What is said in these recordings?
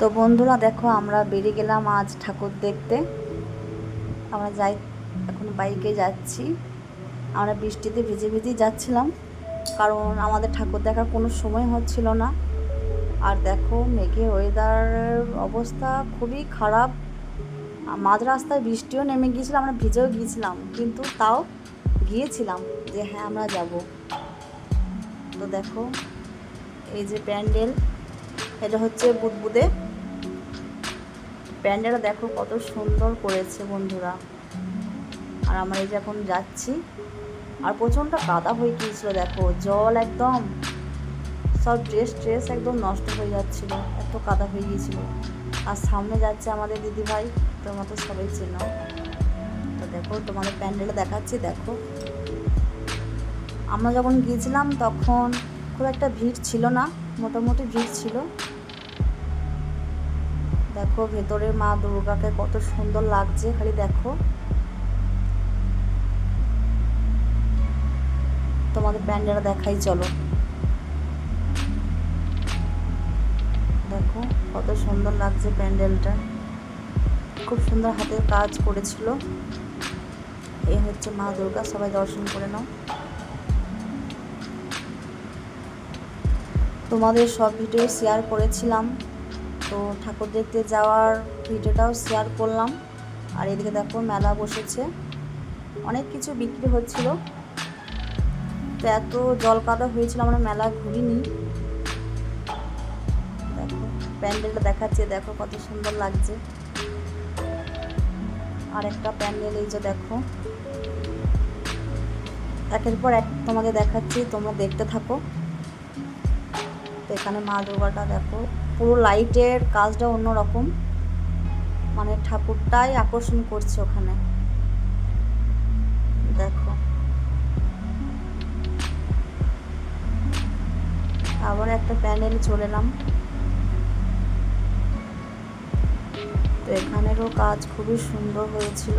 তো বন্ধুরা দেখো, আমরা বেরিয়ে গেলাম আজ ঠাকুর দেখতে। আমরা যাই, এখন বাইকে যাচ্ছি। আমরা বৃষ্টিতে ভিজে ভিজেই যাচ্ছিলাম, কারণ আমাদের ঠাকুর দেখার কোনো সময় হচ্ছিল না। আর দেখো, মেঘে ওয়েদারের অবস্থা খুবই খারাপ। মাঝ রাস্তায় বৃষ্টিও নেমে গিয়েছিল, আমরা ভিজেও গিয়েছিলাম, কিন্তু তাও গিয়েছিলাম যে হ্যাঁ আমরা যাব। তো দেখো, এই যে প্যান্ডেল, এটা হচ্ছে বুদবুদে। প্যান্ডেলটা দেখো কত সুন্দর করেছে বন্ধুরা। আর আমরা এই যে এখন যাচ্ছি। আর প্রচণ্ড কাদা হয়ে গিয়েছিল, দেখো। জল একদম, সব ড্রেস ট্রেস একদম নষ্ট হয়ে যাচ্ছিল, এত কাদা হয়ে গিয়েছিল। আর সামনে যাচ্ছে আমাদের দিদিভাই তোমার তো সবাই চেনো। তো দেখো, তোমাদের প্যান্ডেলটা দেখাচ্ছি, দেখো। আমরা যখন গিয়েছিলাম তখন খুব একটা ভিড় ছিল না, মোটামুটি ভিড় ছিল। দেখো ভেতরে মা দুর্গাকে কত সুন্দর লাগছে, খালি দেখো। তোমাদের প্যান্ডেলটা দেখাই, চলো। দেখো, কত সুন্দর লাগছে প্যান্ডেলটা। খুব সুন্দর হাতের কাজ করেছিল। এই হচ্ছে মা দুর্গা, সবাই দর্শন করে নাও। তোমাদের সব ভিডিও শেয়ার করেছিলাম। তো ঠাকুর দেখতে যাওয়ার ভিডিওটাও শেয়ার করলাম। আর এদিকে দেখো মেলা বসেছে। অনেক কিছু বিক্রি হচ্ছিল। তো এত জল কাদা হয়েছিল, আমরা মেলা ঘুরিনি। দেখো, প্যান্ডেলটা দেখাচ্ছে, দেখো কত সুন্দর লাগছে। আর একটা প্যান্ডেল, এই যে দেখো। একের পর এক তোমাকে দেখাচ্ছি, তোমরা দেখতে থাকো। তো এখানে মা দুর্গাটা দেখো। পুরো লাইটের কাজটা অন্যরকম। মানে ঠাকুরটাই আকর্ষণ করছে ওখানে। দেখো। আবার একটা প্যান্ডেল চলে এলাম। তো এখানেরও কাজ খুবই সুন্দর হয়েছিল।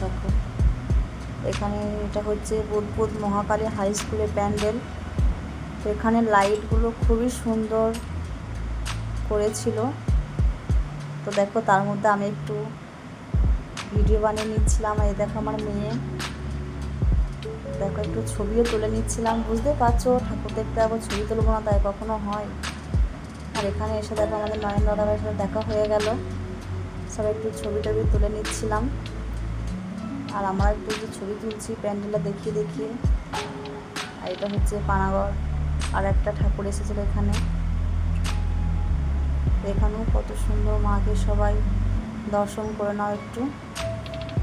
দেখো। এখানে এটা হচ্ছে বুধবুধ মহাকালী হাই স্কুলের প্যান্ডেল। তো এখানে লাইটগুলো খুবই সুন্দর করেছিল। তো দেখো, তার মধ্যে আমি একটু ভিডিও বানিয়ে নিচ্ছিলাম। এই দেখো আমার মেয়ে। দেখো, একটু ছবিও তুলে নিচ্ছিলাম। বুঝতে পারছ? ঠাকুর দেখতে আবার ছবি তুলবো না, তাই কখনো হয়। আর এখানে এসে দেখো আমাদের নয়ন দাদার সাথে দেখা হয়ে গেল। সবাই একটু ছবি টবি তুলে নিচ্ছিলাম। আর আমরা একটু ছবি তুলছি, প্যান্ডেলটা দেখিয়ে দেখিয়ে, আর এটা হচ্ছে পানাগড়। আর একটা ঠাকুর এসেছিল এখানে। এখানেও কত সুন্দর, মাকে সবাই দর্শন করে নাও একটু।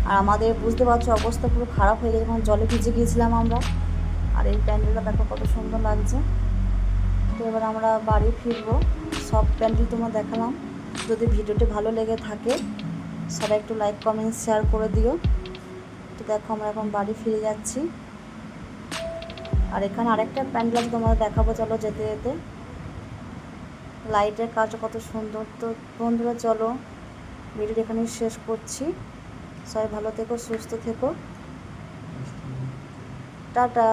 আর আমাদের বুঝতে পারছ, অবস্থা পুরো খারাপ হয়ে গেছে যখন জলে ভিজে গিয়েছিলাম আমরা। আর এই প্যান্ডেলটা দেখো কত সুন্দর লাগছে। তো এবার আমরা বাড়ি ফিরবো, সব প্যান্ডেল তোমার দেখালাম। যদি ভিডিওটি ভালো লেগে থাকে, সবাই একটু লাইক কমেন্ট শেয়ার করে দিও। তো দেখো আমরা এখন বাড়ি ফিরে যাচ্ছি। আর এখানে আরেকটা প্যান্ডেল তোমাদের দেখাবো, চলো যেতে যেতে। লাইটের কাজ কত সুন্দর। তো বন্ধুরা, চলো ভিডিওটা এখানে শেষ করছি। সবাই ভালো থেকো, সুস্থ থেকো। টাটা।